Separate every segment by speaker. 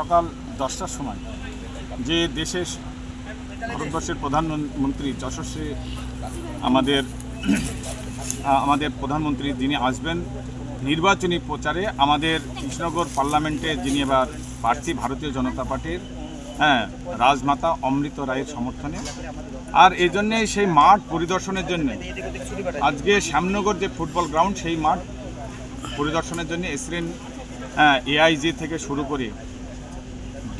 Speaker 1: সকাল দশটার সময় যে দেশের ভারতবর্ষের প্রধানমন্ত্রী যশস্বী আমাদের আমাদের প্রধানমন্ত্রী যিনি আসবেন, নির্বাচনী প্রচারে আমাদের কৃষ্ণনগর পার্লামেন্টে যিনি এবার প্রার্থী ভারতীয় জনতা পার্টির হ্যাঁ রাজমাতা অমৃত রায়ের সমর্থনে। আর এই জন্যে সেই মাঠ পরিদর্শনের জন্য, আজকে শ্যামনগর যে ফুটবল গ্রাউন্ড, সেই মাঠ পরিদর্শনের জন্য এসরেন এআইজি থেকে শুরু করে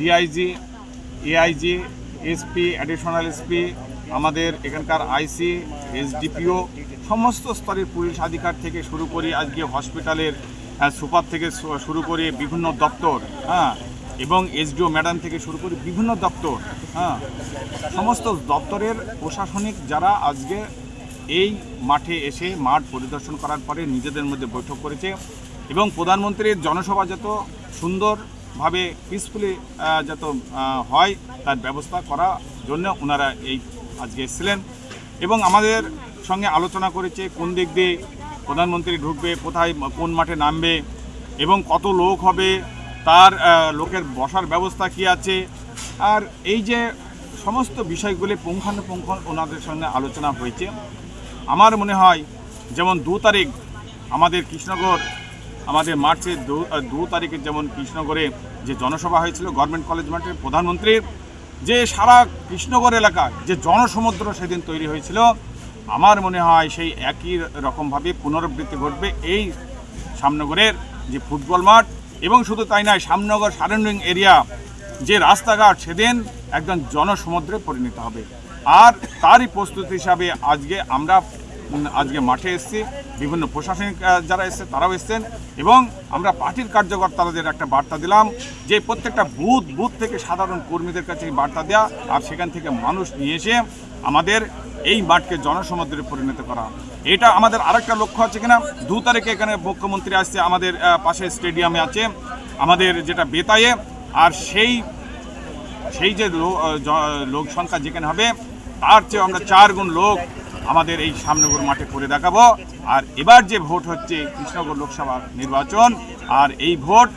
Speaker 1: DIG AIG SP additional SP আমাদের এখানকার আইসি এসডিপিও সমস্ত স্তরের পুলিশ আধিকার থেকে শুরু করে আজকে হসপিটালের সুপার থেকে শুরু করে বিভিন্ন দপ্তর হ্যাঁ এবং এসডিও ম্যাডাম থেকে শুরু করে বিভিন্ন দপ্তর হ্যাঁ সমস্ত দপ্তরের প্রশাসনিক যারা আজকে এই মাঠে এসে মাঠ পরিদর্শন করার পরে নিজেদের মধ্যে বৈঠক করেছে এবং প্রধানমন্ত্রীর জনসভা যত সুন্দরভাবে পিসফুলি যত হয় তার ব্যবস্থা করার জন্য ওনারা এই আজকে এসেছিলেন। এবং আমাদের সঙ্গে আলোচনা করেছে কোন দিক দিয়ে প্রধানমন্ত্রী ঢুকবে, কোথায়, কোন মাঠে নামবে, এবং কত লোক হবে, তার লোকের বসার ব্যবস্থা কি আছে। আর এই যে সমস্ত বিষয়গুলি পুঙ্খানুপুঙ্খ ওনাদের সঙ্গে আলোচনা হয়েছে, আমার মনে হয় যেমন দু তারিখ আমাদের কৃষ্ণনগর আমাদের মার্চের দু তারিখে যেমন কৃষ্ণনগরে যে জনসভা হয়েছিল গভর্নমেন্ট কলেজ মাঠে প্রধানমন্ত্রীর, যে সারা কৃষ্ণনগর এলাকা, যে জনসমুদ্র সেদিন তৈরি হয়েছিল, আমার মনে হয় সেই একই রকমভাবে পুনরাবৃত্তি ঘটবে এই সামনগরের যে ফুটবল মাঠ এবং শুধু তাই নয়, সামনগর সারেন্ডিং এরিয়া যে রাস্তাঘাট সেদিন একদম জনসমুদ্রে পরিণত হবে। আর তারই প্রস্তুতি হিসাবে আজকে আমরা আজকে মাঠে এসেছি। বিভিন্ন প্রশাসনিক যারা এসছে তারাও এসছেন এবং আমরা পার্টির কার্যকর্তাদের একটা বার্তা দিলাম যে প্রত্যেকটা বুথ বুথ থেকে সাধারণ কর্মীদের কাছে এই বার্তা দেওয়া আর সেখান থেকে মানুষ নিয়ে এসে আমাদের এই মাঠকে জনসমুদ্রে পরিণত করা। এটা আমাদের আরেকটা লক্ষ্য আছে কিনা? দু তারিখে এখানে মুখ্যমন্ত্রী আসছে, আমাদের পাশে স্টেডিয়ামে আছে, আমাদের যেটা বেতায়ে। আর সেই সেই যে লোক সংখ্যা যেখানে হবে, তার চেয়ে আমরা চার গুণ লোক আমাদের এই সামনগর মাঠে করে দেখাবো। আর এবার যে ভোট হচ্ছে কৃষ্ণনগর লোকসভা নির্বাচন আর এই ভোট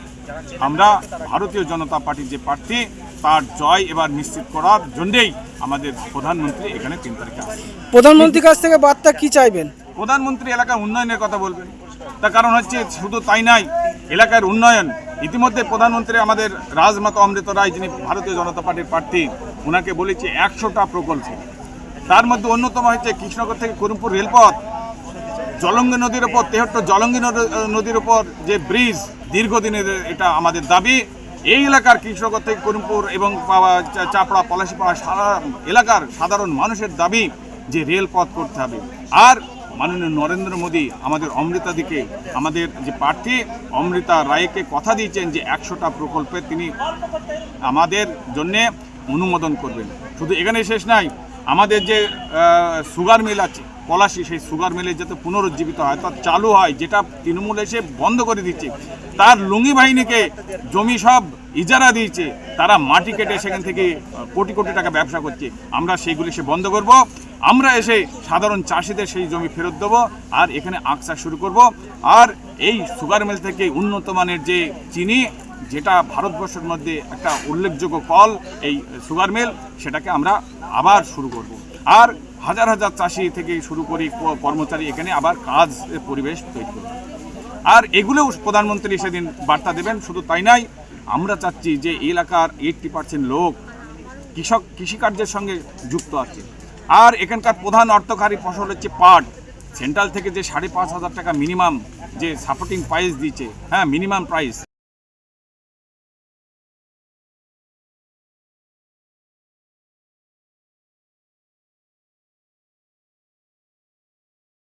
Speaker 1: আমরা ভারতীয় জনতা পার্টির যে প্রার্থী তার জয় এবার নিশ্চিত করার জন্যেই আমাদের প্রধানমন্ত্রী এখানে তিন তারিখে আসবে
Speaker 2: প্রধানমন্ত্রীর কাছ থেকে বার্তা কি চাইবেন?
Speaker 1: প্রধানমন্ত্রী এলাকার উন্নয়নের কথা বলবেন। তার কারণ হচ্ছে শুধু তাই নাই এলাকার উন্নয়ন। ইতিমধ্যে প্রধানমন্ত্রী আমাদের রাজমাতা অমৃত রায় যিনি ভারতীয় জনতা পার্টির প্রার্থী ওনাকে বলেছে একশোটা প্রকল্প। তার মধ্যে অন্যতম হচ্ছে কৃষ্ণনগর থেকে করিমপুর রেলপথ। জলঙ্গি নদীর ওপর তেহট্ট জলঙ্গি নদ- নদীর ওপর যে ব্রিজ, দীর্ঘদিনের এটা আমাদের দাবি। এই এলাকার কৃষ্ণনগর থেকে করিমপুর এবং চাপড়া, পলাশিপাড়া সারা এলাকার সাধারণ মানুষের দাবি যে রেলপথ করতে হবে। আর মাননীয় নরেন্দ্র মোদী আমাদের অমৃতাদিকে আমাদের যে প্রার্থী, অমৃতা রায়কে কথা দিয়েছেন যে একশোটা প্রকল্পে তিনি আমাদের জন্যে অনুমোদন করবেন। শুধু এখানে শেষ নাই আমাদের যে সুগার মিল আছে, পলাশি, সেই সুগার মিলে যাতে পুনরুজ্জীবিত হয় তা চালু হয়, যেটা তৃণমূল এসে বন্ধ করে দিচ্ছে, তার লুঙ্গি বাহিনীকে জমি সব ইজারা দিয়েছে, তারা মাটি কেটে সেখান থেকে কোটি কোটি টাকা ব্যবসা করছে, আমরা সেইগুলি সে বন্ধ করব, আমরা এসে সাধারণ চাষিদের সেই জমি ফেরত দেবো, আর এখানে আখ শুরু করব, আর এই সুগার মিল থেকে উন্নত মানের যে চিনি যেটা ভারতবর্ষের মধ্যে একটা উল্লেখযোগ্য কল এই সুগার মিল সেটাকে আমরা আবার শুরু করব। আর হাজার হাজার চাষি থেকে শুরু করি কর্মচারী এখানে আবার কাজ পরিবেশ তৈরি করবে। আর এগুলোও প্রধানমন্ত্রী সেদিন বার্তা দেবেন, শুধু তাই নয় আমরা চাচ্ছি যে এলাকার এইটটি পার্সেন্ট লোক কৃষক, কৃষিকার্যের সঙ্গে যুক্ত আছে। আর এখানকার প্রধান অর্থকারী ফসল হচ্ছে পাট। সেন্ট্রাল থেকে যে সাড়ে পাঁচ হাজার টাকা মিনিমাম যে সাপোর্টিং প্রাইস দিয়েছে হ্যাঁ মিনিমাম প্রাইস